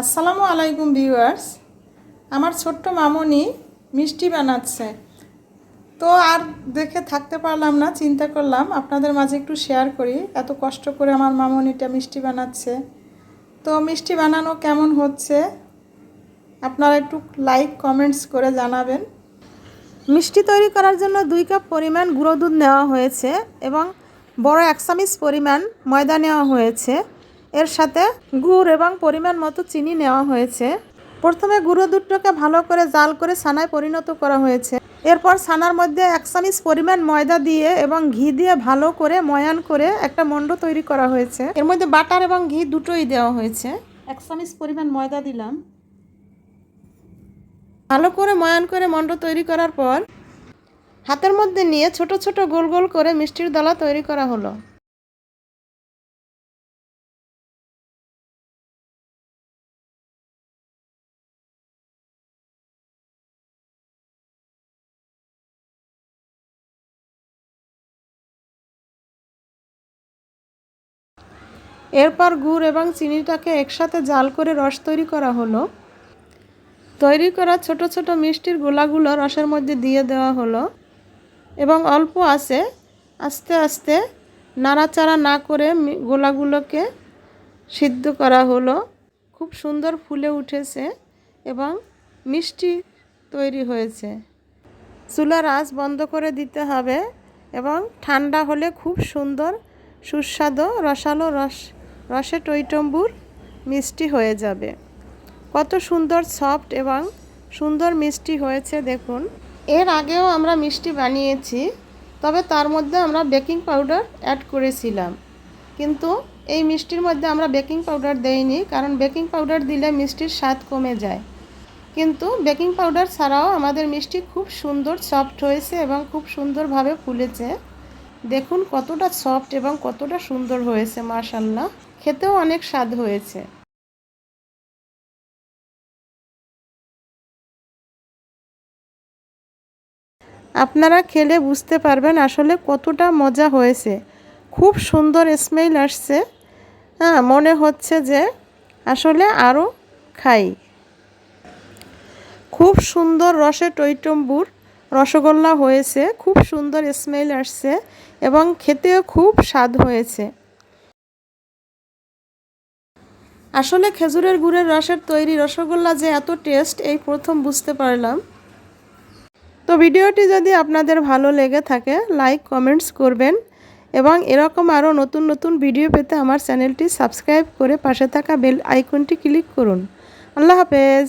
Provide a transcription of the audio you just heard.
আসসালামু আলাইকুম ভিউয়ার্স। আমার ছোট্ট মামনি মিষ্টি বানাচ্ছে। তো আর দেখে থাকতে পারলাম না, চিন্তা করলাম আপনাদের মাঝে একটু শেয়ার করি। এত কষ্ট করে আমার মামনিটা মিষ্টি বানাচ্ছে। তো মিষ্টি বানানো কেমন হচ্ছে? আপনারা একটু লাইক কমেন্টস করে জানাবেন। মিষ্টি তৈরি করার জন্য দুই কাপ পরিমাণ গুঁড়ো দুধ নেওয়া হয়েছে এবং বড় এক চামিচ পরিমাণ ময়দা নেওয়া হয়েছে। এর সাথে গুড় এবং পরিমাণ মতো চিনি নেওয়া হয়েছে। প্রথমে গুঁড়ো দুধটাকে ভালো করে জাল করে ছানায় পরিণত করা হয়েছে। এরপর ছানার মধ্যে এক চামিচ পরিমাণ ময়দা দিয়ে এবং ঘি দিয়ে ভালো করে ময়ান করে একটা মণ্ড তৈরি করা হয়েছে। এর মধ্যে বাটার এবং ঘি দুটোই দেওয়া হয়েছে। এক চামিচ পরিমাণ ময়দা দিলাম। ভালো করে ময়ান করে মণ্ড তৈরি করার পর হাতের মধ্যে নিয়ে ছোট ছোট গোল গোল করে মিষ্টির দলা তৈরি করা হলো। এরপর গুড় এবং চিনিটাকে একসাথে জাল করে রস তৈরি করা হলো। তৈরি করা ছোট ছোট মিষ্টির গোলাগুলো রসের মধ্যে দিয়ে দেওয়া হলো এবং অল্প আছে। আস্তে আস্তে নাড়াচাড়া না করে গোলাগুলোকে সিদ্ধ করা হলো। খুব সুন্দর ফুলে উঠেছে এবং মিষ্টি তৈরি হয়েছে। চুলার আঁচ বন্ধ করে দিতে হবে এবং ঠান্ডা হলে খুব সুন্দর সুস্বাদু রসালো রস রসে টইটম্বুর মিষ্টি হয়ে যাবে। কত সুন্দর সফট এবং সুন্দর মিষ্টি হয়েছে দেখুন। এর আগেও আমরা মিষ্টি বানিয়েছি, তবে তার মধ্যে আমরা বেকিং পাউডার অ্যাড করেছিলাম। কিন্তু এই মিষ্টির মধ্যে আমরা বেকিং পাউডার দেইনি, কারণ বেকিং পাউডার দিলে মিষ্টির স্বাদ কমে যায়। কিন্তু বেকিং পাউডার ছাড়াও আমাদের মিষ্টি খুব সুন্দর সফট হয়েছে এবং খুব সুন্দরভাবে ফুলেছে। দেখুন কতটা সফট এবং কতটা সুন্দর হয়েছে মাশাল্লাহ খেতেও অনেক স্বাদ হয়েছে। আপনারা খেলে বুঝতে পারবেন আসলে কতটা মজা হয়েছে। খুব সুন্দর স্মেল আসছে। হ্যাঁ মনে হচ্ছে যে আসলে আরও খাই। খুব সুন্দর রসে টইটম্বুর রসগোল্লা হয়েছে, খুব সুন্দর স্মেল আসছে এবং খেতেও খুব স্বাদ হয়েছে। আসলে খেজুরের গুড়ের রসের তৈরি রসগোল্লা যে এত টেস্ট এই প্রথম বুঝতে পারলাম। তো ভিডিওটি যদি আপনাদের ভালো লেগে থাকে লাইক কমেন্টস করবেন এবং এরকম আরও নতুন নতুন ভিডিও পেতে আমার চ্যানেলটি সাবস্ক্রাইব করে পাশে থাকা বেল আইকনটি ক্লিক করুন। আল্লাহ হাফেজ!